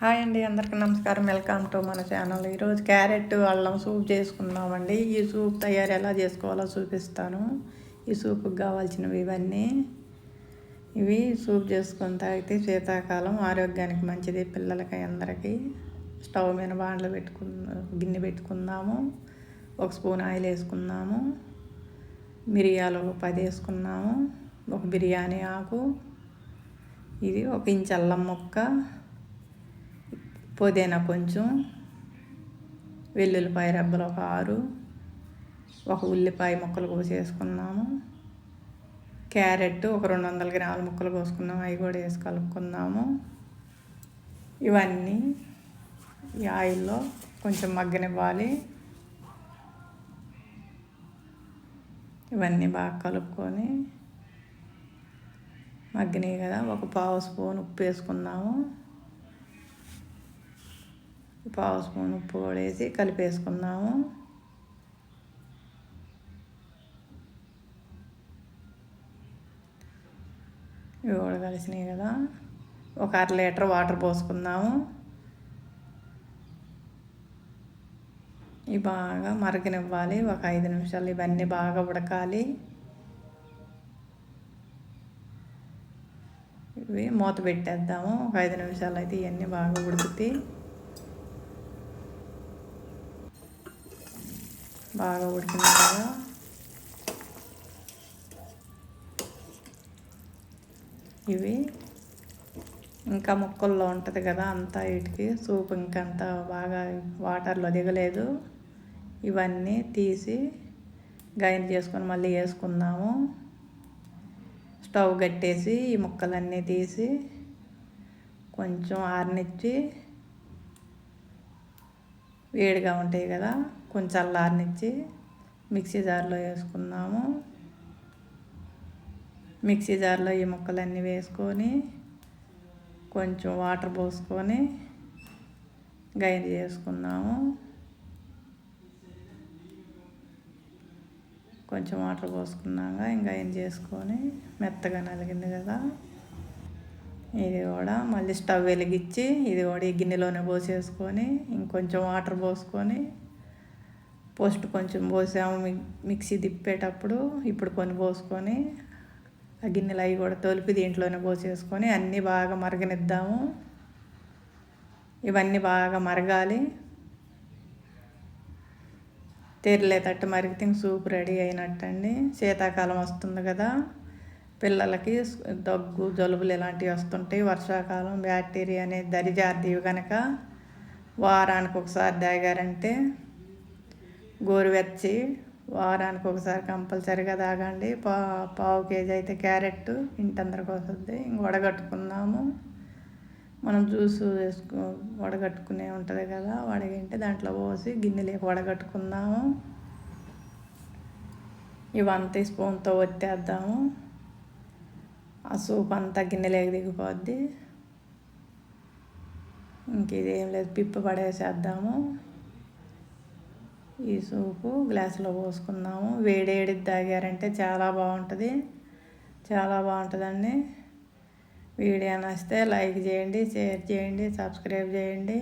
Hi అండి అందరికీ నమస్కారం. వెల్కమ్ టు మన ఛానల్. ఈరోజు క్యారెట్ అల్లం సూప్ చేసుకుందామండి. ఈ సూప్ తయారు ఎలా చేసుకోవాలో చూపిస్తాను. ఈ సూప్కి కావాల్సినవి ఇవన్నీ. ఇవి సూప్ చేసుకొని తాగితే శీతాకాలం ఆరోగ్యానికి మంచిది. పిల్లలకి అందరికీ స్టవ్ మీద బాండ్లు పెట్టుకున్న గిన్నె పెట్టుకుందాము. ఒక స్పూన్ ఆయిల్ వేసుకుందాము. మిరియాలు ఒక పది వేసుకున్నాము ఒక బిర్యానీ ఆకు. ఇది ఒక ఇంచు అల్లం ముక్క. పుదీనా కొంచెం వెల్లుల్లిపాయ రెబ్బలు ఒక ఆరు ఒక ఉల్లిపాయ ముక్కలు కోసేసుకున్నాము. క్యారెట్ ఒక రెండు వందల గ్రాముల ముక్కలు కోసుకున్నాము. అవి కూడా వేసి కలుపుకుందాము ఇవన్నీ ఈ ఆయిల్లో కొంచెం మగ్గనివ్వాలి. ఇవన్నీ బాగా కలుపుకొని మగ్గినాయి కదా ఒక పావు స్పూన్ ఉప్పు వేసుకున్నాము. పావు స్పూన్ ఉప్పు కూడా వేసి కలిపేసుకుందాము. ఇవి కూడా కలిసినాయి కదా. ఒక అర లీటర్ వాటర్ పోసుకుందాము. ఇవి బాగా మరగనివ్వాలి. ఒక ఐదు నిమిషాలు ఇవన్నీ బాగా ఉడకాలి. ఇవి మూత పెట్టేద్దాము. ఒక ఐదు నిమిషాలు అయితే ఇవన్నీ బాగా ఉడుకుతాయి. బాగా ఉడికింది కదా. ఇవి ఇంకా ముక్కల్లో ఉంటుంది కదా అంతా వీటికి. సూప్ ఇంకంత బాగా వాటర్లో దిగలేదు. ఇవన్నీ తీసి గైన్ చేసుకొని మళ్ళీ వేసుకుందాము. స్టవ్ కట్టేసి ఈ ముక్కలన్నీ తీసి కొంచెం ఆరనిచ్చి వేడిగా ఉంటాయి కదా. కొంచెం అల్లారనిచ్చి మిక్సీ జార్లో వేసుకుందాము. మిక్సీ జార్లో ఈ ముక్కలన్నీ వేసుకొని కొంచెం వాటర్ పోసుకొని గైన్ చేసుకుందాము. కొంచెం వాటర్ పోసుకున్నాక ఇంకా ఏం చేసుకొని మెత్తగా నలిగింది కదా. ఇది కూడా మళ్ళీ స్టవ్ వెలిగించి ఇది కూడా ఈ గిన్నెలోనే పోసేసుకొని ఇంకొంచెం వాటర్ పోసుకొని పోస్ట్ కొంచెం పోసాము మిక్సీ తిప్పేటప్పుడు ఇప్పుడు కొన్ని పోసుకొని ఆ గిన్నెలు అవి కూడా తొలిపి దీంట్లోనే పోసేసుకొని అన్నీ బాగా మరగనిద్దాము. ఇవన్నీ బాగా మరగాలి. తెరలేటట్టు మరిగితే సూప్ రెడీ అయినట్టండి. శీతాకాలం వస్తుంది కదా. పిల్లలకి దగ్గు జలుబులు ఇలాంటివి వస్తుంటాయి. వర్షాకాలం బ్యాక్టీరియా అనేది దరిజార్దీవి కనుక వారానికి ఒకసారి తాగారంటే గోరువెచ్చి వారానికి ఒకసారి కంపల్సరిగా తాగండి. పా పావు కేజీ అయితే క్యారెట్ ఇంటందరికి వస్తుంది ఇంక వడగట్టుకుందాము మనం జ్యూస్ వేసుకో వడగట్టుకునే ఉంటుంది కదా వడగింటే దాంట్లో పోసి గిన్నెలోకి వడగట్టుకుందాము. ఇవంతా స్పూన్తో వచ్చేద్దాము ఆ సూప్ అంతా గిన్నెలోకి దిగిపోద్ది. ఇంక ఇదేం లేదు పిప్పు పడేసేద్దాము. ఈ సూపు గ్లాసులో పోసుకుందాము. వేడేడిది తాగారంటే చాలా బాగుంటుంది. చాలా బాగుంటుందండి. వీడియో నచ్చితే లైక్ చేయండి షేర్ చేయండి సబ్స్క్రైబ్ చేయండి.